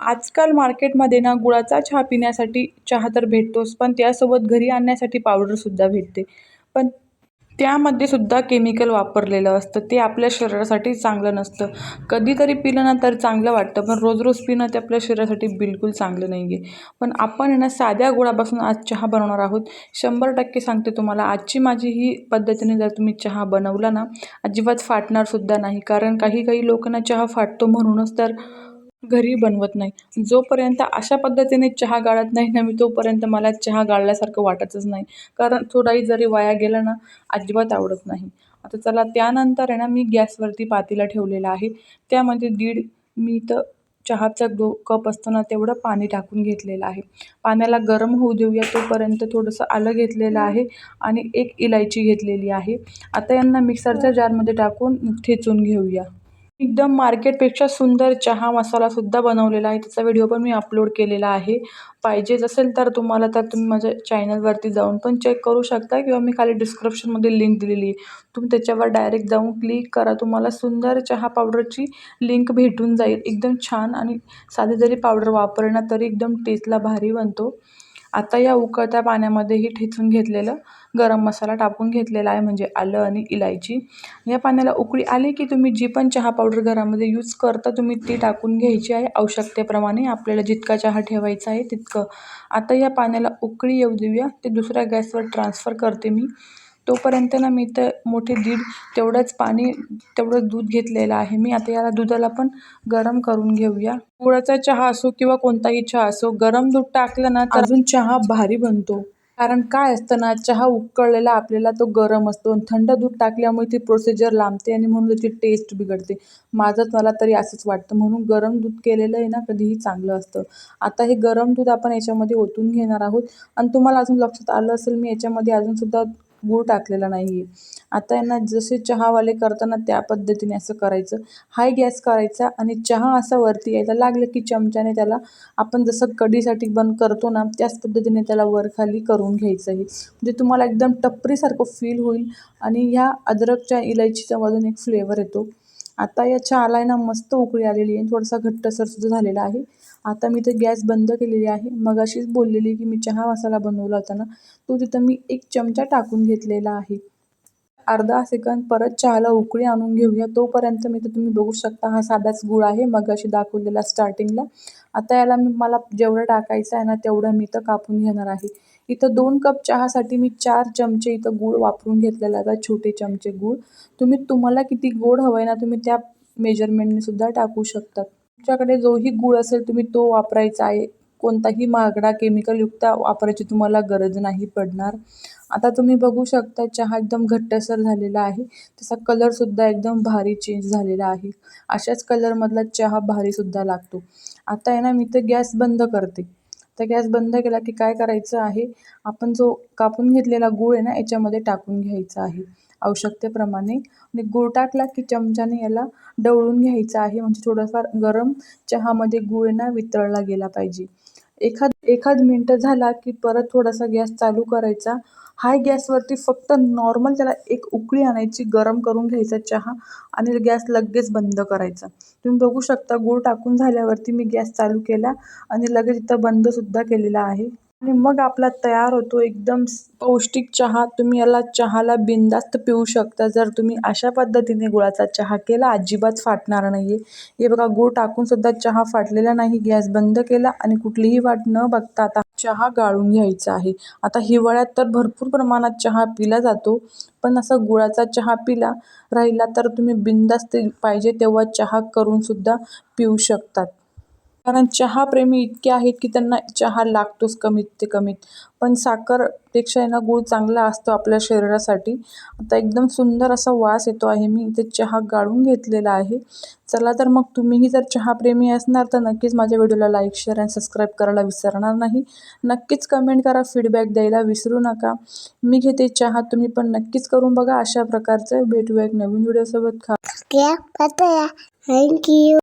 आजकाल मार्केटमध्ये ना गुळाचा चहा पिण्यासाठी चहा तर भेटतोच पण त्यासोबत घरी आणण्यासाठी पावडरसुद्धा भेटते. पण त्यामध्ये सुद्धा केमिकल वापरलेलं असतं. ते आपल्या शरीरासाठी चांगलं नसतं. कधीतरी पिलं ना तर चांगलं वाटतं पण रोज रोज पिणं ते आपल्या शरीरासाठी बिलकुल चांगलं नाही आहे पण आपण आहे ना साध्या गुळापासून आज चहा बनवणार आहोत. शंभर टक्के सांगते तुम्हाला आजची माझी ही पद्धतीने जर तुम्ही चहा बनवला ना अजिबात फाटणारसुद्धा नाही. कारण काही काही लोकांना चहा फाटतो म्हणूनच तर घरी बनवत नाही. जोपर्यंत अशा पद्धतीने चहा गाळत नाही ना मी तोपर्यंत मला चहा गाळल्यासारखं वाटतच नाही. कारण थोडाही जरी वाया गेला ना अजिबात आवडत नाही. आता चला त्यानंतर आहे ना मी गॅसवरती पातेला ठेवलेला आहे. त्यामध्ये दीड मी तर चहाचा दो कप असतो ना तेवढं पाणी टाकून घेतलेलं आहे. पाण्याला गरम होऊ देऊया तोपर्यंत थोडंसं आलं घेतलेलं आहे आणि एक इलायची घेतलेली आहे. आता यांना मिक्सरच्या जारमध्ये टाकून ठेचून घेऊया. एकदम मार्केटपेक्षा सुंदर चहा मसालासुद्धा बनवलेला आहे. त्याचा व्हिडिओ पण मी अपलोड केलेला आहे. पाहिजेच असेल तर तुम्हाला तर तुम्ही माझ्या चॅनलवरती जाऊन पण चेक करू शकता किंवा मी खाली डिस्क्रिप्शनमध्ये लिंक दिलेली आहे. तुम्ही त्याच्यावर डायरेक्ट जाऊन क्लिक करा. तुम्हाला सुंदर चहा पावडरची लिंक भेटून जाईल. एकदम छान आणि साधी जरी पावडर वापरणार तरी एकदम टेस्टला भारी बनतो. आता या उकळत्या पाण्यामध्ये ही ठेचून घेतलेलं गरम मसाला टाकून घेतलेला आहे म्हणजे आलं आणि इलायची. या पाण्याला उकळी आली की तुम्ही जी पण चहा पावडर घरामध्ये यूज करता तुम्ही ती टाकून घ्यायची आहे आवश्यकतेप्रमाणे. आपल्याला जितका चहा ठेवायचा आहे तितकं. आता या पाण्याला उकळी येऊ देऊया. ते दुसऱ्या गॅसवर ट्रान्सफर करते मी. तोपर्यंत ना मी तर मोठे दीड तेवढंच पाणी तेवढं दूध घेतलेलं आहे. मी आता याला दुधाला पण गरम करून घेऊया. गुळाचा चहा असो किंवा कोणताही चहा असो गरम दूध टाकलं ना तर अजून चहा भारी बनतो. कारण काय असतं ना चहा उकळलेला आपल्याला तो गरम असतो आणि थंड दूध टाकल्यामुळे ती प्रोसिजर लांबते आणि म्हणून त्याची टेस्ट बिघडते. माझंच मला तरी असंच वाटतं. म्हणून गरम दूध केलेलं आहे ना कधीही चांगलं असतं. आता हे गरम दूध आपण याच्यामध्ये ओतून घेणार आहोत. आणि तुम्हाला अजून लक्षात आलं असेल मी याच्यामध्ये अजूनसुद्धा गूळ टाकलेला नाही आहे आता यांना जसे चहावाले करताना त्या पद्धतीने असं करायचं. हाय गॅस करायचा आणि चहा असा वरती यायला लागलं की चमच्याने त्याला आपण जसं कढीसाठी बंद करतो ना त्याच पद्धतीने त्याला वर खाली करून घ्यायचं आहे. म्हणजे तुम्हाला एकदम टपरीसारखं फील होईल आणि ह्या अद्रकच्या इलायचीच्या मधून एक फ्लेवर येतो. आता या चहाला आहे ना मस्त उकळी आलेली आहे. थोडासा घट्टसरसुद्धा झालेला आहे. आता मी ते गॅस बंद केलेली आहे. मग अशीच बोललेली की मी चहा मसाला बनवला होता ना तो तिथं मी एक चमचा टाकून घेतलेला आहे. अर्धा सेकंद परत चहाला उकळी आणून घेऊया. तोपर्यंत मी तर तुम्ही बघू शकता हा साधाच गुळ आहे. मग अशी दाखवलेला स्टार्टिंगला आता याला मी मला जेवढं टाकायचं आहे ना तेवढं मी तर कापून घेणार आहे. इथं दोन कप चहासाठी मी चार चमचे इथं गूळ वापरून घेतलेला आता छोटे चमचे गूळ. तुम्ही तुम्हाला किती गोड हवं आहे ना तुम्ही त्या मेजरमेंटने सुद्धा टाकू शकतात. तुमच्याकडे जोही गूळ असेल तुम्ही तो वापरायचा आहे. कोणताही महागडा केमिकलयुक्त वापरायची तुम्हाला गरज नाही पडणार. आता तुम्ही बघू शकता चहा एकदम घट्टसर झालेला आहे. त्याचा कलरसुद्धा एकदम भारी चेंज झालेला आहे. अशाच कलरमधला चहा भारीसुद्धा लागतो. आता आहे ना मी तर गॅस बंद करते. तर गॅस बंद केला की काय करायचं आहे? आपण जो कापून घेतलेला गूळ आहे ना याच्यामध्ये टाकून घ्यायचा आहे. आवश्यकतेप्रमाणे. आणि गूळ टाकला की चमच्याने याला डवळून घ्यायचं आहे. म्हणजे थोडंफार गरम चहामध्ये गूळ ना वितळला गेला पाहिजे. एखाद एखाद मिनटं झाला की परत थोडासा गॅस चालू करायचा. हाय गॅसवरती फक्त नॉर्मल त्याला एक उकळी आणायची गरम करून घ्यायचा चहा आणि गॅस लगेच बंद करायचा. तुम्ही बघू शकता गूळ टाकून झाल्यावरती मी गॅस चालू केला आणि लगेच इथं बंदसुद्धा केलेला आहे. आणि मग आपला तयार होतो एकदम पौष्टिक चहा. तुम्ही याला चहाला बिनधास्त पिऊ शकता. जर तुम्ही अशा पद्धतीने गुळाचा चहा केला अजिबात फाटणार नाही आहे हे बघा गूळ टाकूनसुद्धा चहा फाटलेला नाही गॅस बंद केला आणि कुठलीही वाट न बघता आता चहा गाळून घ्यायचा आहे. आता हिवाळ्यात तर भरपूर प्रमाणात चहा पिला जातो पण असा गुळाचा चहा पिला राहिला तर तुम्ही बिनधास्त पाहिजे तेव्हा चहा करूनसुद्धा पिऊ शकतात. कारण चहाप्रेमी इतके आहेत की त्यांना चहा लागतोच कमीत ते कमीत. पण साखरपेक्षा आहे ना गूळ चांगला असतो आपल्या शरीरासाठी. आता एकदम सुंदर असा वास येतो आहे. मी इथे चहा गाळून घेतलेला आहे. चला तर मग तुम्हीही जर चहाप्रेमी असणार तर नक्कीच माझ्या व्हिडिओला लाईक शेअर अँड सबस्क्राईब करायला विसरणार नाही. नक्कीच कमेंट करा फीडबॅक द्यायला विसरू नका. मी घेते चहा तुम्ही पण नक्कीच करून बघा. अशा प्रकारचं भेटूया एक नवीन व्हिडिओसोबत. खा थँक्यू